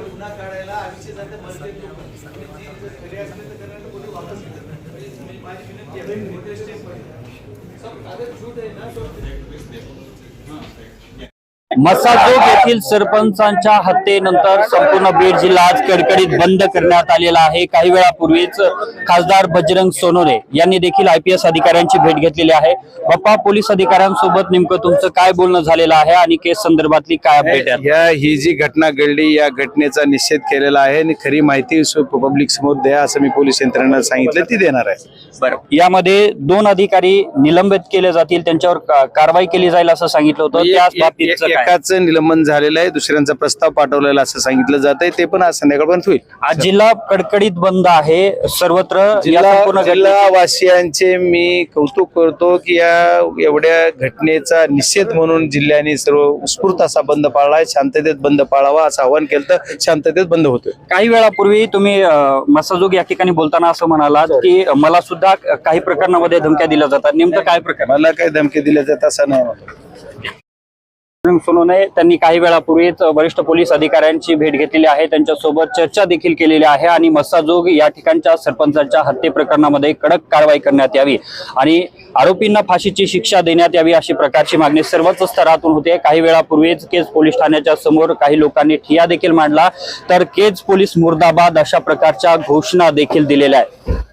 गुन्हा काढायला आयुष्य जाते मरते लोक. आणि जे जर खरे असले तर त्यांना कोणी वापस. म्हणजे माझी विनंती आहे ना मसाजोग येथील सरपंचांच्या हत्येनंतर संपूर्ण बीड जिल्हा आज कडकडीत बंद करण्यात आलेला आहे. काही वेळापूर्वीच खासदार बजरंग सोनवणे यांनी देखील आयपीएस अधिकाऱ्यांची भेट घेतलेली आहे. बाप्पा पोलीस अधिकाऱ्यांसोबत नेमकं तुमचं काय बोलणं झालेलं आहे आणि केस संदर्भातली काय अपडेट आहे? या ही जी घटना घडली या घटनेचा निषेध केलेला आहे आणि खरी माहिती पब्लिक समोर द्या असं मी पोलीस यंत्रणेला सांगितलं ती देणार आहे. बरं. यामध्ये दोन अधिकारी निलंबित केले जातील त्यांच्यावर कारवाई केली जाईल असं सांगितलं होतं. त्याच काय? एकाच निलंबन झालेलं आहे. दुसऱ्यांचा प्रस्ताव पाठवलेला असं सांगितलं जात आहे ते पण आज संध्याकाळपर्यंत होईल. आज जिल्हा कडकडीत बंद आहे. सर्वत्र या जिल्हा संपूर्ण जिल्हावासियांचे मी कौतुक करतो की या एवढ्या घटनेचा निषेध म्हणून जिल्ह्याने सर्व उत्स्फूर्त असा बंद पाळलाय. शांततेत बंद पाळावा असं आवाहन केलं तर शांततेत बंद होतोय. काही वेळापूर्वी तुम्ही अं, मसाजोग या ठिकाणी बोलताना असं म्हणालात की मला सुद्धा काही प्रकरणामध्ये धमक्या दिल्या जातात. नेमकं काय प्रकार मला काही धमकी दिल्या जात असं नाही वाटत. सोनवणे त्यांनी काही वेळापूर्वीच वरिष्ठ पोलीस अधिकाऱ्यांची भेट घेतलेली आहे. त्यांच्यासोबत चर्चा देखील केलेली आहे आणि मस्साजोग या ठिकाणच्या सरपंचाच्या हत्ये प्रकरणामध्ये कडक कारवाई करण्यात यावी आणि आरोपींना फाशीची शिक्षा देण्यात यावी अशी प्रकारची मागणी सर्वच स्तरातून होते. काही वेळापूर्वीच केज पोलीस ठाण्याच्या समोर काही लोकांनी ठिया देखील मांडला. तर केज पोलीस मुर्दाबाद अशा प्रकारच्या घोषणा देखील दिलेल्या आहेत.